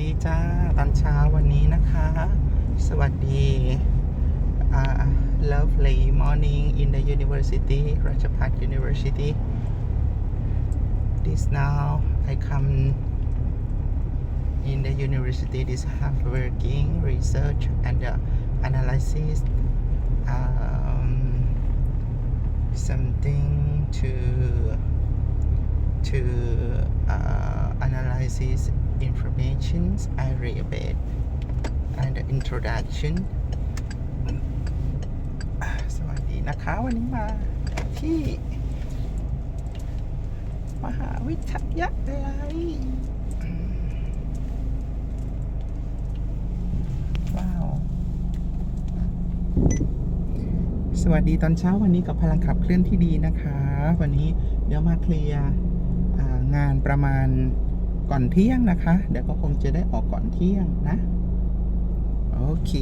ดีจ้าตอนเช้าวันนี้นะคะ สวัสดี uh, lovely morning in the university Rajapat University this now I come in the university this half working research and uh, analysis um, something to to uh, analysis information I read about and the introduction สวัสดีนะคะวันนี้มาที่ มหาวิทยาลัยว้าว สวัสดีตอนเช้าวันนี้กับพลังขับเคลื่อนที่ดีนะคะ วันนี้เดี๋ยวมาเคลียร์ งานประมาณก่อนเที่ยงนะคะ เดี๋ยวก็คงจะได้ออกก่อนเที่ยงนะ โอเค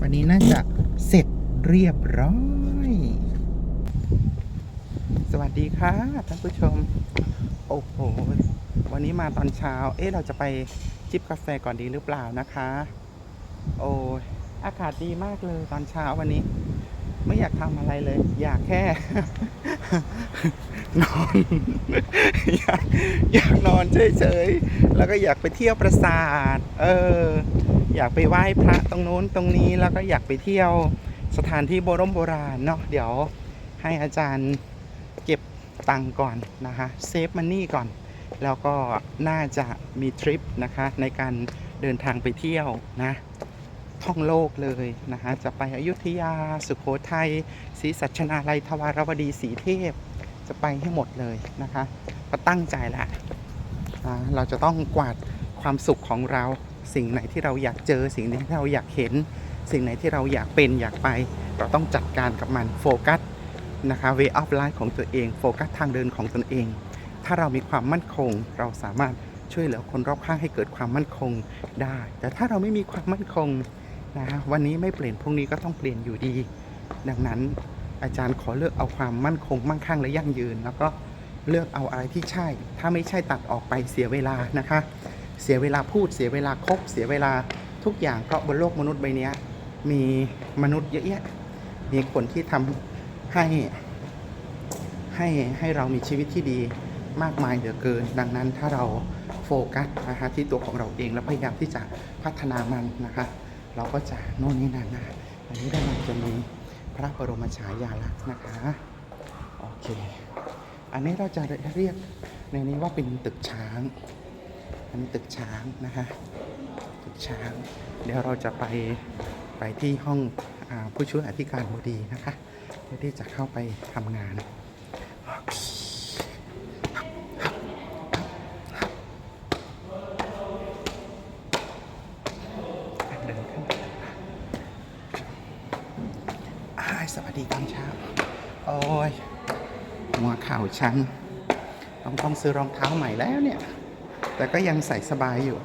วันนี้น่าจะเสร็จเรียบร้อย สวัสดีค่ะท่านผู้ชม โอ้โห วันนี้มาตอนเช้า เอ๊ะเราจะไปจิบกาแฟก่อนดีหรือเปล่านะคะ โอ้อากาศดีมากเลยตอนเช้าวันนี้ ไม่อยากทำอะไรเลย อยากแค่ นอน อยากอยากนอนเฉยๆ แล้วก็อยากไปเที่ยวปราสาท เออ อยากไปไหว้พระตรงนู้นตรงนี้แล้วก็อยากไปเที่ยวสถานที่โบรโบราณเนาะเดี๋ยวให้อาจารย์เก็บตังก่อนนะคะเซฟมันนี่ก่อน แล้วก็น่าจะมีทริปนะคะในการเดินทางไปเที่ยวนะ ท่องโลกเลยนะคะจะไปอยุธยา สุขโขทัยศรีสัชนาลัยทวารวดีสีเทพ จะไปให้หมดเลยนะคะก็ตั้งใจแล้วอ่าเราจะต้องกวาดความสุขของเราสิ่งไหนที่เราอยากเจอ สิ่งไหนที่เราอยากเห็น สิ่งไหนที่เราอยากเป็นอยากไป เราต้องจัดการกับมันโฟกัสนะคะ way of life ของตัวเองโฟกัสทางเดินของตนเอง ถ้าเรามีความมั่นคง เราสามารถช่วยเหลือคนรอบข้างให้เกิดความมั่นคงได้ แต่ถ้าเราไม่มีความมั่นคง นะวันนี้ไม่เปลี่ยนพรุ่งนี้ก็ต้องเปลี่ยนอยู่ดี ดังนั้นอาจารย์ขอเลือกเอาความมั่นคงมั่งคั่งและยั่งยืน แล้วก็เลือกเอาอะไรที่ใช่ ถ้าไม่ใช่ตัดออกไปเสียเวลานะคะ เสียเวลาพูดเสียเวลาคบเสียเวลาทุกอย่างเพราะบนโลกมนุษย์ใบนี้มีมนุษย์เยอะแยะ มีคนที่ทำให้ให้ให้เรามีชีวิตที่ดีมากมายเหลือเกิน ดังนั้นถ้าเราโฟกัสนะคะที่ตัวของเราเองแล้วพยายามที่จะพัฒนามันนะคะ เราก็จะโน่นนี่นั่นนะอันนี้ด้านหลังจะมีพระบรมฉายาลักษณ์นะคะโอเค อันนี้เราจะเรียกในนี้ว่าเป็นตึกช้าง อันนี้ตึกช้างนะคะตึกช้าง เดี๋ยวเราจะไปไปที่ห้องอผู้ช่วยอธิการบดีนะคะเพื่อที่จะเข้าไปทำงาน เดินขึ้นไปอ้าย สวัสดีตอนเช้า โอ้ยหัวเข่าฉันต้องต้องซื้อรองเท้าใหม่แล้วเนี่ย แต่ก็ยังใส่สบายอยู่